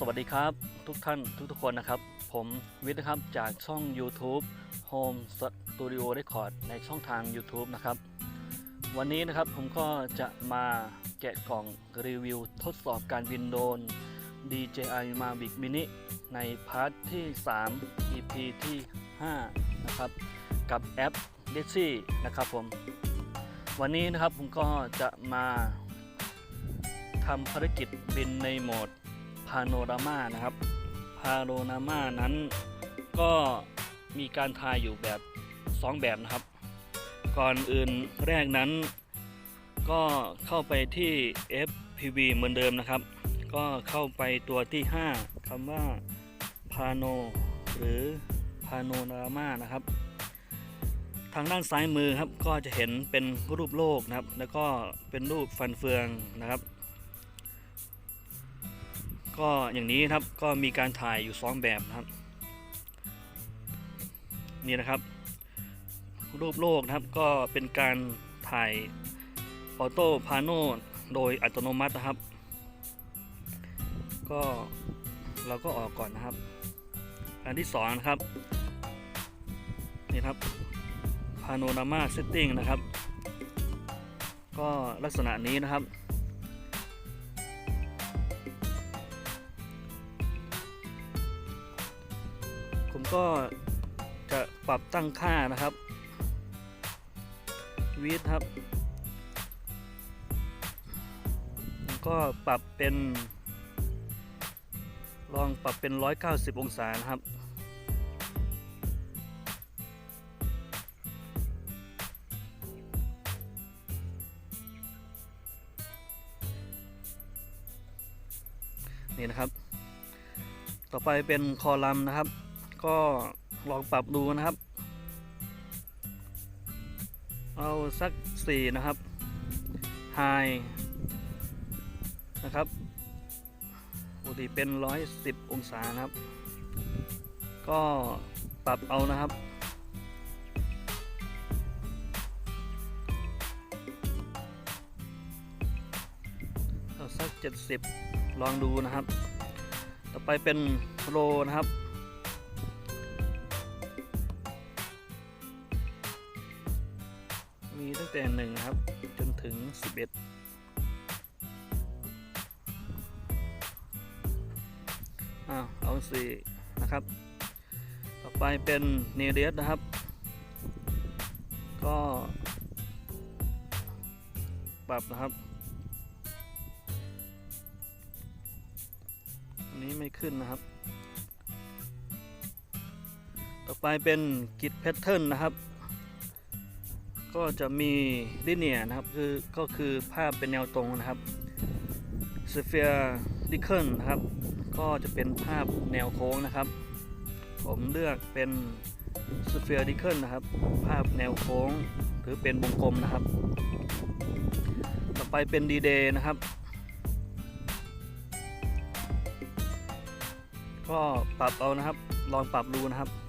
สวัสดีครับทุกท่านทุกทุกๆคนนะครับ ผมวิทย์นะครับจากช่อง YouTube Home Studio Record ในช่องทาง YouTube นะครับ วันนี้นะครับผมก็จะมาแกะกล่องรีวิวทดสอบการบินโดรน DJI Mavic Mini ในพาร์ทที่ 3 EP ที่ 5 นะครับ กับแอป d e x y นะครับผม วันนี้นะครับผมก็จะมาทำภารกิจบินในโหมด พาโนรามานะครับพาโนรามานั้นก็มีการทายอยู่แบบ 2 แบบนะครับ ก่อนอื่นแรกนั้น ก็เข้าไปที่ FPV เหมือนเดิมนะครับ ก็เข้าไปตัวที่ 5คำว่าพาโนหรือพาโนรามานะครับ ทางด้านซ้ายมือครับก็จะเห็นเป็นรูปโลกนะครับ แล้วก็เป็นรูปฟันเฟืองนะครับ ก็อย่างนี้ครับก็มีการถ่ายอยู่2แบบนะครับ นี่นะครับ รูปโลกนะครับก็เป็นการถ่ายออโต้พาโนโดยอัตโนมัตินะครับ ก็เราก็ออกก่อนนะครับ อันที่สองนะครับนี่ครับ Panorama Setting นะครับ ก็ลักษณะนี้นะครับ ก็จะปรับตั้งค่านะครับวิดครับ ก็ปรับเป็น ลองปรับเป็น 190 องศานะครับนี่นะครับ ต่อไปเป็นคอลัมน์นะครับ ก็ลองปรับดูนะครับ เอาสัก 4 นะครับ High นะครับปกติเป็น 110 องศานะครับ ก็ปรับเอานะครับเอาสัก 70 ลองดูนะครับ ต่อไปเป็นโรนะครับ งแต่หนึ่งครับ จนถึง11อ้าวเอาสี่นะครับ ต่อไปเป็นเนเรียสนะครับ ก็ปรับนะครับ อันนี้ไม่ขึ้นนะครับ ต่อไปเป็นกิจแพทเทิร์นนะครับ ก็จะมีลิเนียนะครับคือก็คือภาพเป็นแนวตรงนะครับสเฟียร์ดิเคิลนะครับ ก็จะเป็นภาพแนวโค้งนะครับ ผมเลือกเป็นสเฟียร์ดิเคิลนะครับ ภาพแนวโค้งหรือเป็นวงกลมนะครับ ต่อไปเป็นดีเดย์นะครับ ก็ปรับเอานะครับ ลองปรับดูนะครับนะครับ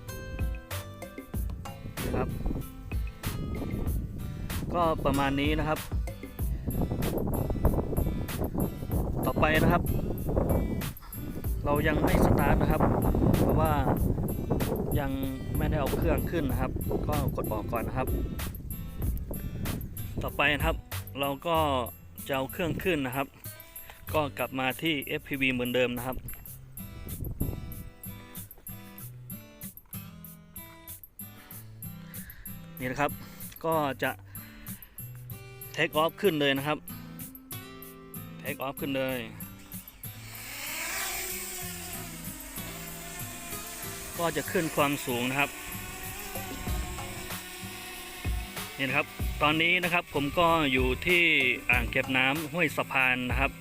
ก็ประมาณนี้นะครับ ต่อไปนะครับ เรายังไม่สตาร์ทนะครับ เพราะว่ายังไม่ได้เอาเครื่องขึ้นนะครับ ก็กดออกก่อนนะครับ ต่อไปนะครับ เราก็จะเอาเครื่องขึ้นนะครับ ก็กลับมาที่ FPV เหมือนเดิมนะครับนี่นะครับ ก็จะ ทคออฟขึ้นเลยนะครับเทคออฟขึ้นเลยก็จะขึ้นความสูงนะครับนี่นะครับ ตอนนี้นะครับผมก็อยู่ที่อ่างเก็บน้ำห้วยสะพานนะครับ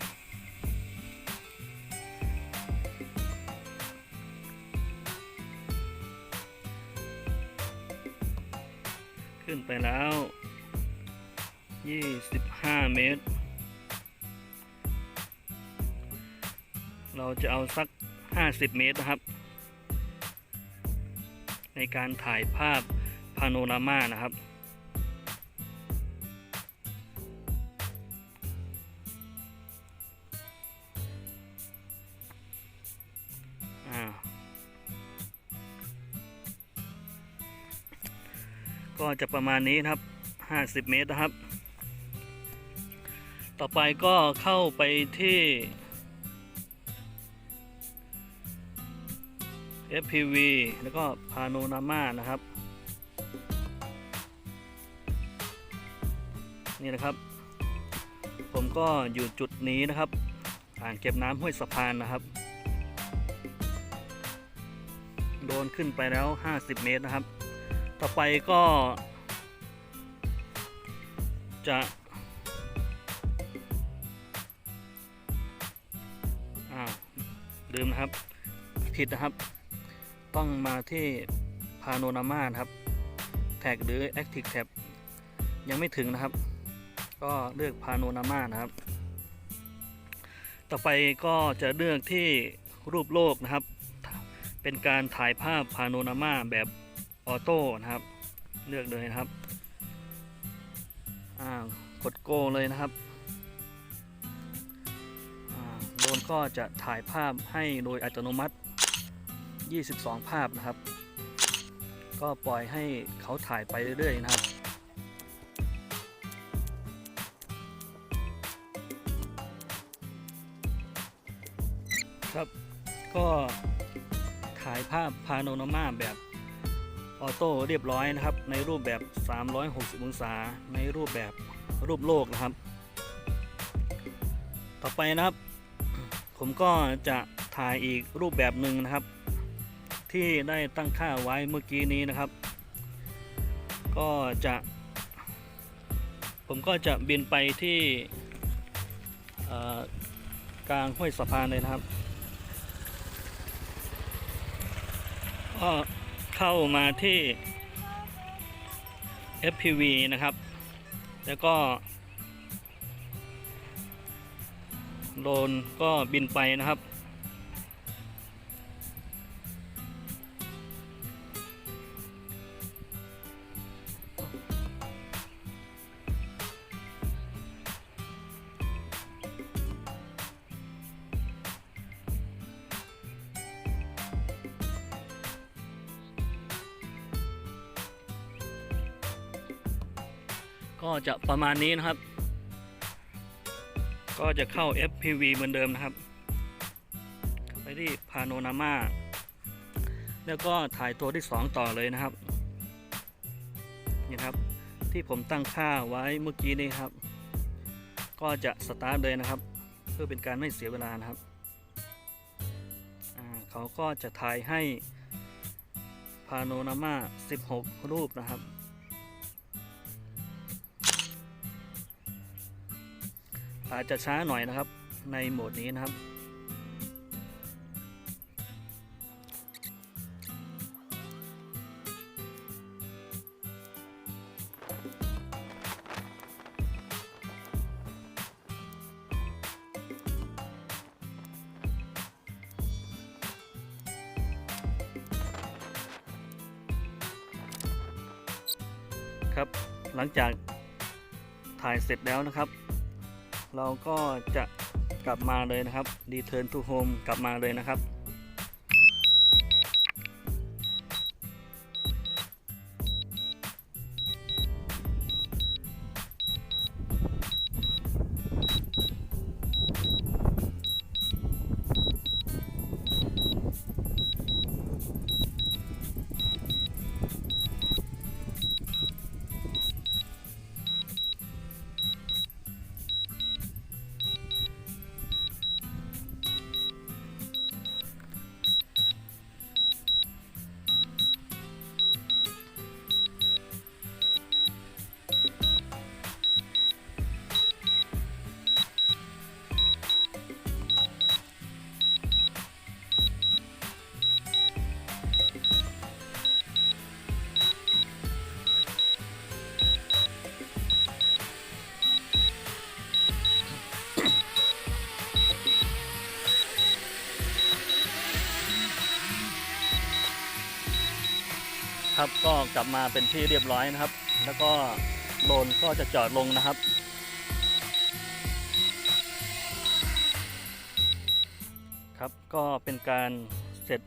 เราจะเอาสัก 50 เมตรนะครับ ในการถ่ายภาพพาโนรามานะครับก็จะประมาณนี้นะครับ 50 เมตรนะครับ ต่อไปก็เข้าไปที่ FPV แล้วก็พาโนนาม่านะครับ นี่นะครับ ผมก็อยู่จุดนี้นะครับอ่างเก็บน้ำห้วยสะพานนะครับ โดนขึ้นไปแล้ว 50 เมตรนะครับ ต่อไปก็ จะอ้าวลืมนะครับผิดนะครับ ต้องมาที่พาโนนามาครับแท็กหรือ Active Tab ยังไม่ถึงนะครับ ก็เลือกพาโนนามานะครับ ต่อไปก็จะเลือกที่รูปโลกนะครับ เป็นการถ่ายภาพพาโนนามาแบบออโต้นะครับ เลือกเลยนะครับอ่ากดโกเลยนะครับอ่าโดนก็จะถ่ายภาพให้โดยอัตโนมัติ 22 ภาพนะครับ ก็ปล่อยให้เขาถ่ายไปเรื่อยๆนะครับครับ ก็ถ่ายภาพพาโนรามาแบบออโต้เรียบร้อยนะครับ ในรูปแบบ 360 องศา ในรูปแบบรูปโลกนะครับ ต่อไปนะครับ ผมก็จะถ่ายอีกรูปแบบหนึ่งนะครับ ที่ได้ตั้งค่าไว้เมื่อกี้นี้นะครับ ก็จะ ผมก็จะบินไปที่กลางห้วยสะพานเลยนะครับก็เข้ามาที่ FPV นะครับ แล้วก็โดนก็บินไปนะครับ ก็จะประมาณนี้นะครับ ก็จะเข้า FPV เหมือนเดิมนะครับ ไปที่พาโนนามาแล้วก็ถ่ายตัวที่ 2 ต่อเลยนะครับ นี่ครับ ที่ผมตั้งค่าไว้เมื่อกี้นี้ครับ ก็จะสตาร์ทเลยนะครับ เพื่อเป็นการไม่เสียเวลานะครับเขาก็จะถ่ายให้พาโนนามา 16 รูปนะครับ อาจจะช้าหน่อยนะครับในโหมดนี้นะครับ ครับหลังจากถ่ายเสร็จแล้วนะครับ เราก็จะกลับมาเลยนะครับ Return to Home กลับมาเลยนะครับ ก็กลับมาเป็นที่เรียบร้อยนะครับ แล้วก็โดนก็จะจอดลงนะครับ ครับก็เป็นการเสร็จ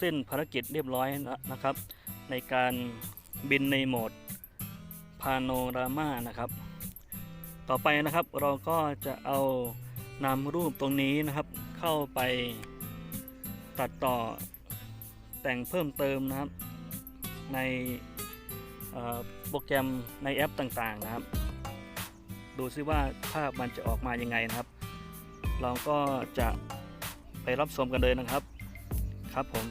สิ้นภารกิจเรียบร้อยนะนะครับ ในการบินในโหมดพาโนรามานะครับ ต่อไปนะครับเราก็จะเอานำรูปตรงนี้นะครับ เข้าไปตัดต่อแต่งเพิ่มเติมนะครับ ในโปรแกรมในแอปต่างๆนะครับ ดูซิว่าภาพมันจะออกมายังไงนะครับ เราก็จะไปรับชมกันเลยนะครับครับผม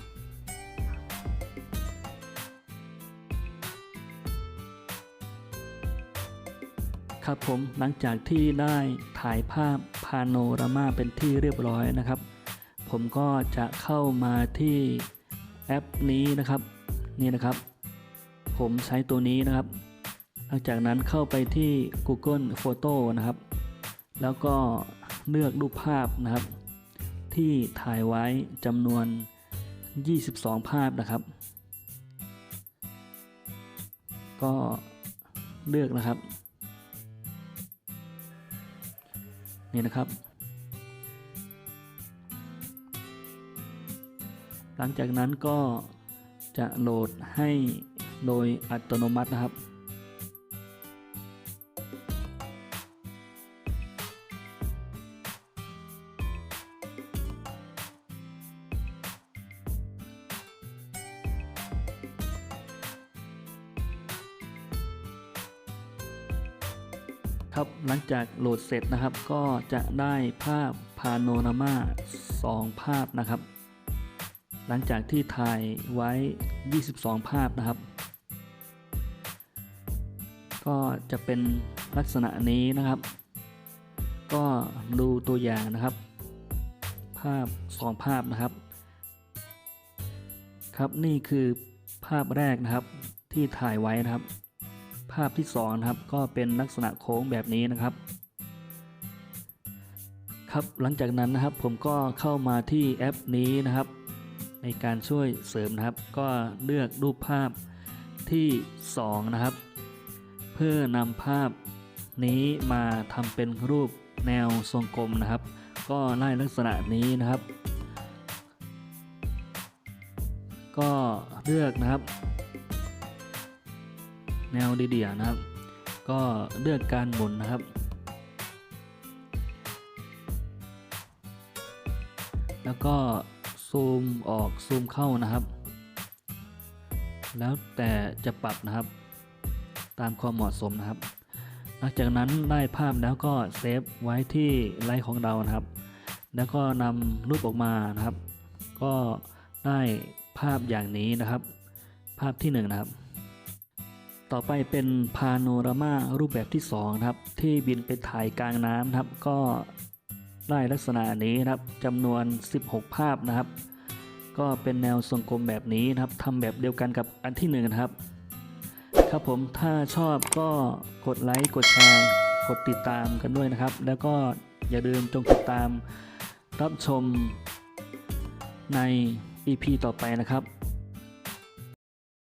ครับผมหลังจากที่ได้ถ่ายภาพพาโนรามาเป็นที่เรียบร้อยนะครับ ผมก็จะเข้ามาที่แอปนี้นะครับ นี่นะครับ ผมใช้ตัวนี้นะครับ หลังจากนั้นเข้าไปที่ Google Photo นะครับ แล้วก็เลือกรูปภาพนะครับ ที่ถ่ายไว้จำนวน 22 ภาพนะครับ ก็เลือกนะครับ นี่นะครับ หลังจากนั้นก็จะโหลดให้ โดยอัตโนมัตินะครับ ครับหลังจากโหลดเสร็จนะครับก็จะได้ภาพพาโนรามา 2 ภาพนะครับ หลังจากที่ถ่ายไว้ 22 ภาพนะครับ ก็จะเป็นลักษณะนี้นะครับ ก็ดูตัวอย่างนะครับ ภาพ2ภาพนะครับ ครับนี่คือภาพแรกนะครับที่ถ่ายไว้นะครับ ภาพที่2นะครับก็เป็นลักษณะโค้งแบบนี้นะครับ ครับหลังจากนั้นนะครับผมก็เข้ามาที่แอปนี้นะครับ ในการช่วยเสริมนะครับ ก็เลือกรูปภาพที่ 2 นะครับ เพื่อนำภาพนี้มาทำเป็นรูปแนวทรงกลมนะครับ ก็ได้ลักษณะนี้นะครับ ก็เลือกนะครับ แนวดีเดียนะครับ ก็เลือกการหมุนนะครับ แล้วก็ซูมออกซูมเข้านะครับ แล้วแต่จะปรับนะครับ ตามความเหมาะสมนะครับ หลังจากนั้นได้ภาพแล้วก็เซฟไว้ที่ไลน์ของเรานะครับ แล้วก็นำรูปออกมานะครับ ก็ได้ภาพอย่างนี้นะครับ ภาพที่หนึ่งนะครับ ต่อไปเป็นพาโนรามารูปแบบที่2ครับ ที่บินไปถ่ายกลางน้ำนะครับ ก็ได้ลักษณะนี้นะครับจำนวน 16 ภาพนะครับ ก็เป็นแนวทรงกลมแบบนี้นะครับทำแบบเดียวกันกับอันที่1นะครับ ครับผมถ้าชอบก็กดไลค์กดแชร์ กดติดตามกันด้วยนะครับ แล้วก็อย่าลืมจงติดตามรับชมใน EP ต่อไปนะครับ